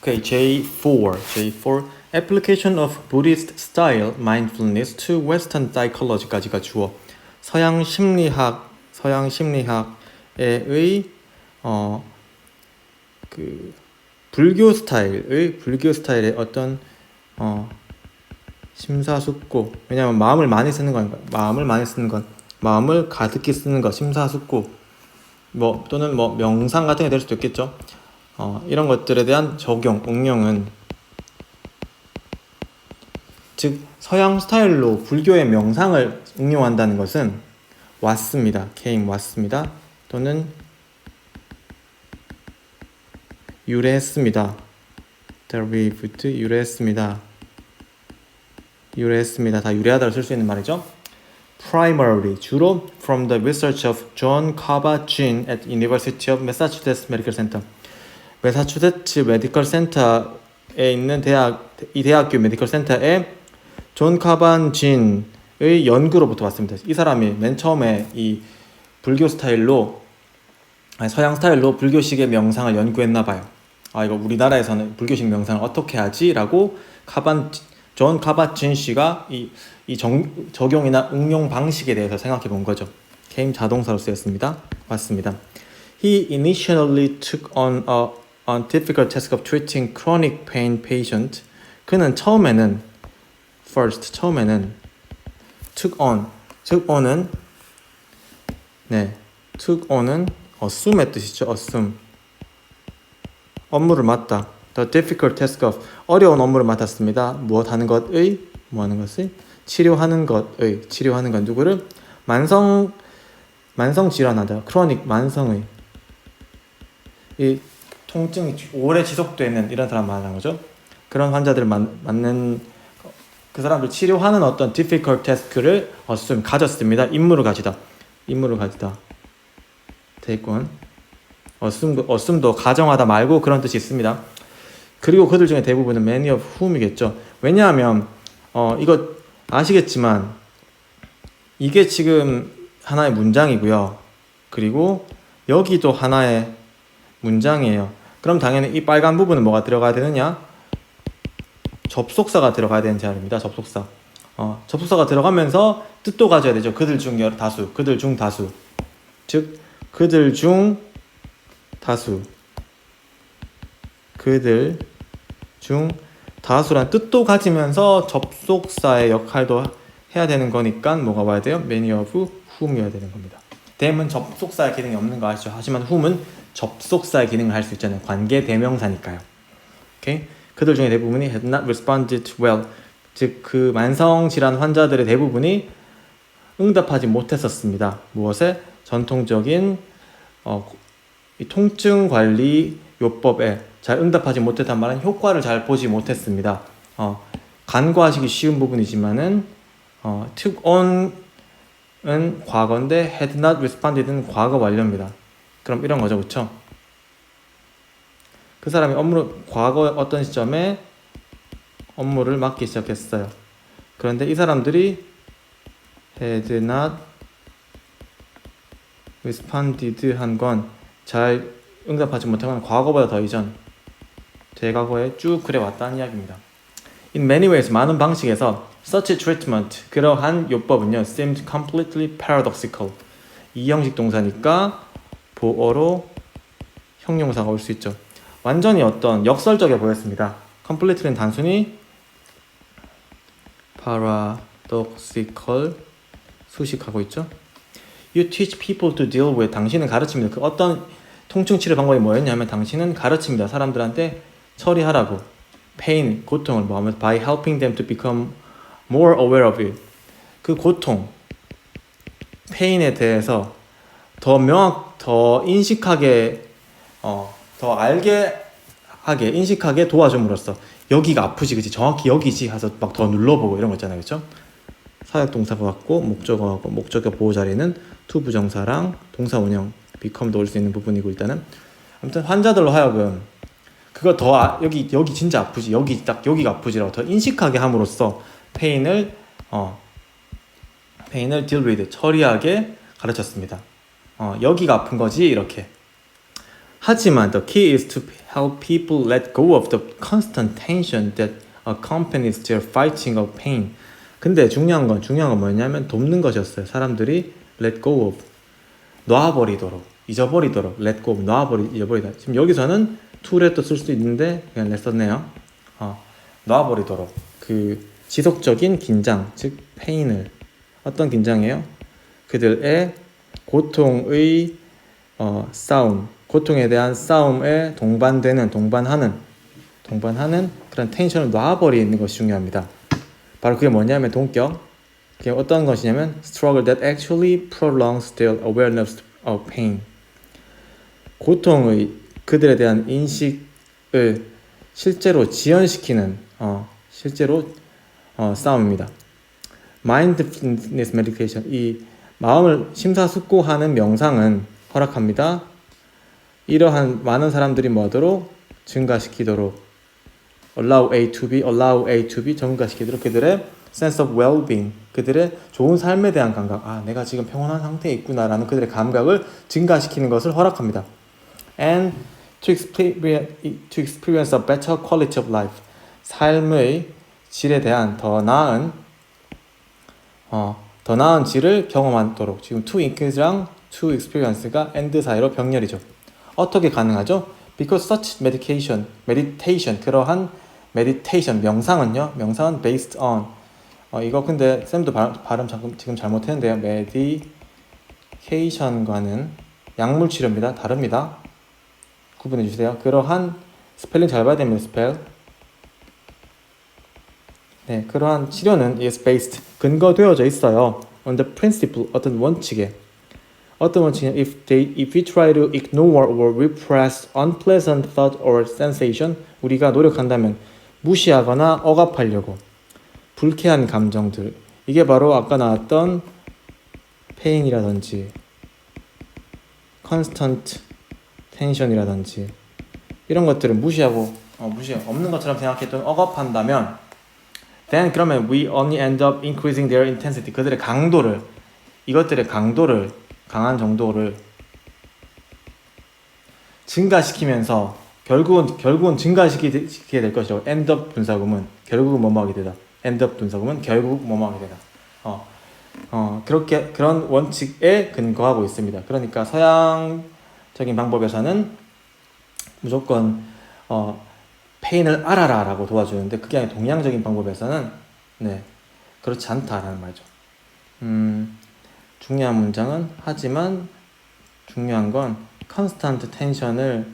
Okay, J4. J4. Application of Buddhist style mindfulness to Western psychology까지가 주어. 서양 심리학, 서양 심리학의 어 그 불교 스타일의 불교 스타일의 어떤 어 심사숙고 왜냐하면 마음을 많이 쓰는 거니까 마음을 많이 쓰는 건 마음을 가득히 쓰는 것 심사숙고 뭐 또는 뭐 명상 같은 게 될 수도 있겠죠. 어, 이런 것들에 대한 적용, 응용은 즉 서양 스타일로 불교의 명상을 응용한다는 것은 왔습니다. came 왔습니다. 또는 유래했습니다. derived 유래했습니다. 유래했습니다. 다 유래하다를 쓸 수 있는 말이죠. primarily 주로 from the research of John Kabat-Zinn at University of Massachusetts Medical Center. 매사추세츠 메디컬 센터에 있는 대학 이 대학교 메디컬 센터에 존 카반 진의 연구로부터 왔습니다. 이 사람이 맨 처음에 이 불교 스타일로 서양 스타일로 불교식의 명상을 연구했나 봐요. 아 이거 우리나라에서는 불교식 명상을 어떻게 하지라고 카반 존 카바친 씨가 이, 이 정, 적용이나 응용 방식에 대해서 생각해 본 거죠. 게임 자동사로 쓰였습니다. 맞습니다. He initially took on a, a difficult task of treating chronic pain patient. 그는 처음에는 first 처음에는 took on took on은 네 took on은 assume의 뜻이죠. assume 업무를 맡다. The difficult task of 어려운 업무를 맡았습니다. 무엇 하는 것의 뭐 하는 것을 치료하는 것의 치료하는 건 누구를 만성 만성 질환하다. 크로닉 만성의 이 통증이 오래 지속되는 이런 사람 말하는 거죠. 그런 환자들을 만, 맞는 그 사람들 치료하는 어떤 difficult task를 assume 가졌습니다. 임무를 가지다. 임무를 가지다. 대권 assume, assume도 가정하다 말고 그런 뜻이 있습니다. 그리고 그들 중에 대부분은 many of whom이겠죠. 왜냐하면 어 이거 아시겠지만 이게 지금 하나의 문장이고요. 그리고 여기도 하나의 문장이에요. 그럼 당연히 이 빨간 부분은 뭐가 들어가야 되느냐? 접속사가 들어가야 되는 자리입니다. 접속사. 어, 접속사가 들어가면서 뜻도 가져야 되죠. 그들 중 여러 다수, 그들 중 다수. 즉 그들 중 다수. 그들 중 다수란 뜻도 가지면서 접속사의 역할도 해야 되는 거니까 뭐가 와야 돼요? many of whom이어야 되는 겁니다. them은 접속사의 기능이 없는 거 아시죠? 하지만 whom은 접속사의 기능을 할 수 있잖아요. 관계 대명사니까요. 오케이? 그들 중에 대부분이 had not responded well. 즉 그 만성 질환 환자들의 대부분이 응답하지 못했었습니다. 무엇에? 전통적인 어, 이 통증 관리 요법에 잘 응답하지 못했단 말은 효과를 잘 보지 못했습니다. 어, 간과하시기 쉬운 부분이지만은 어, took on은 과거인데 had not responded는 과거 완료입니다. 그럼 이런 거죠, 그렇죠? 그 사람이 업무를 과거 어떤 시점에 업무를 맡기 시작했어요. 그런데 이 사람들이 had not responded 한 건 잘 응답하지 건 과거보다 더 이전 대과거에 쭉 그래왔다는 이야기입니다. In many ways 많은 방식에서 such treatment 그러한 요법은요 seemed completely paradoxical 이 형식 동사니까 보어로 형용사가 올 수 있죠. 완전히 어떤 역설적에 보였습니다. completely는 단순히 paradoxical 수식하고 있죠. You teach people to deal with 당신은 가르칩니다. 그 어떤 통증 치료 방법이 뭐였냐면 당신은 가르칩니다. 사람들한테 처리하라고 pain 고통을 뭐하면서 by helping them to become more aware of it 그 고통 pain에 대해서 더 명확 더 인식하게 어, 더 알게 하게 인식하게 도와줌으로써 여기가 아프지 그치? 정확히 여기지 해서 막 더 눌러보고 이런 거 있잖아요. 그쵸? 사역 동사가 같고 목적어하고 목적어 보호 자리는 to 부정사랑 동사 원형 become도 올 수 있는 부분이고 일단은. 아무튼 환자들로 하여금 그거 더 아, 여기 여기 진짜 아프지 여기 딱 여기가 아프지라고 더 인식하게 함으로써 페인을 어 페인을 deal with 처리하게 가르쳤습니다. 어 여기가 아픈 거지 이렇게 하지만 the key is to help people let go of the constant tension that accompanies their fighting of pain. 근데 중요한 건 중요한 건 뭐냐면 돕는 것이었어요. 사람들이 let go of 놔버리도록 잊어버리도록 let go of 놔버리 잊어버리다. 지금 여기서는 to를 또쓸수 있는데 그냥 let 썼네요. 어, 놔버리도록 그 지속적인 긴장 즉 pain을 어떤 긴장이에요? 그들의 고통의 어, 싸움, 고통에 대한 싸움에 동반되는, 동반하는, 동반하는 그런 텐션을 놔버리는 것이 중요합니다. 바로 그게 뭐냐면 동격. 그게 어떤 것이냐면 struggle that actually prolongs their awareness of pain. 고통의 그들에 대한 인식을 실제로 지연시키는 어, 실제로 어, 싸움입니다. Mindfulness meditation 이 마음을 심사숙고하는 명상은 허락합니다. 이러한 많은 사람들이 뭐하도록 증가시키도록 allow A to B, allow A to B 증가시키도록 그들의 sense of well-being, 그들의 좋은 삶에 대한 감각, 아 내가 지금 평온한 상태에 있구나라는 그들의 감각을 증가시키는 것을 허락합니다. And to experience, to experience a better quality of life, 삶의 질에 대한 더 나은 어, 더 나은 질을 경험하도록 지금 to increase랑 to experience가 and 사이로 병렬이죠. 어떻게 가능하죠? Because such medication, meditation 그러한 meditation 명상은요. 명상은 based on 어, 이거 근데 쌤도 발, 발음 잠금, 지금 잘못했는데요. medication과는 약물 치료입니다. 다릅니다. 구분해 주세요. 그러한 스펠링 잘 봐야 됩니다. 스펠. 네, 그러한 치료는 is based 근거되어져 있어요. on the principle 어떤 원칙에 어떤 원칙은 if they if we try to ignore or repress unpleasant thought or sensation 우리가 노력한다면 무시하거나 억압하려고 불쾌한 감정들 이게 바로 아까 나왔던 pain이라든지 constant tension이라든지 이런 것들을 무시하고 어, 무시 없는 것처럼 생각했던 억압한다면 then 그러면 we only end up increasing their intensity 그들의 강도를 이것들의 강도를 강한 정도를 증가시키면서 결국은 결국은 증가시키게 될 것이죠. end up 분사구문 결국은 뭐뭐 하게 되다. end up 분사구문 결국 뭐뭐 하게 되다. 어, 어 그렇게 그런 원칙에 근거하고 있습니다. 그러니까 서양적인 방법에서는 무조건 어 페인을 알아라 라고 도와주는데 그게 아니라 동양적인 방법에서는 네 그렇지 않다라는 말이죠. 음, 중요한 문장은 하지만 중요한 건 컨스탄트 텐션을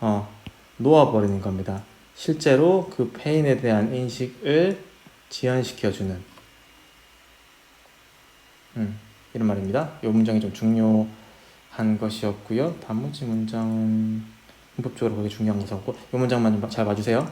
어, 놓아버리는 겁니다. 실제로 그 페인에 대한 인식을 지연시켜주는 음, 이런 말입니다. 이 문장이 좀 중요한 것이었고요. 단문지 문장은 문법적으로 그게 중요한 것이었고 이 문장만 좀잘 봐주세요.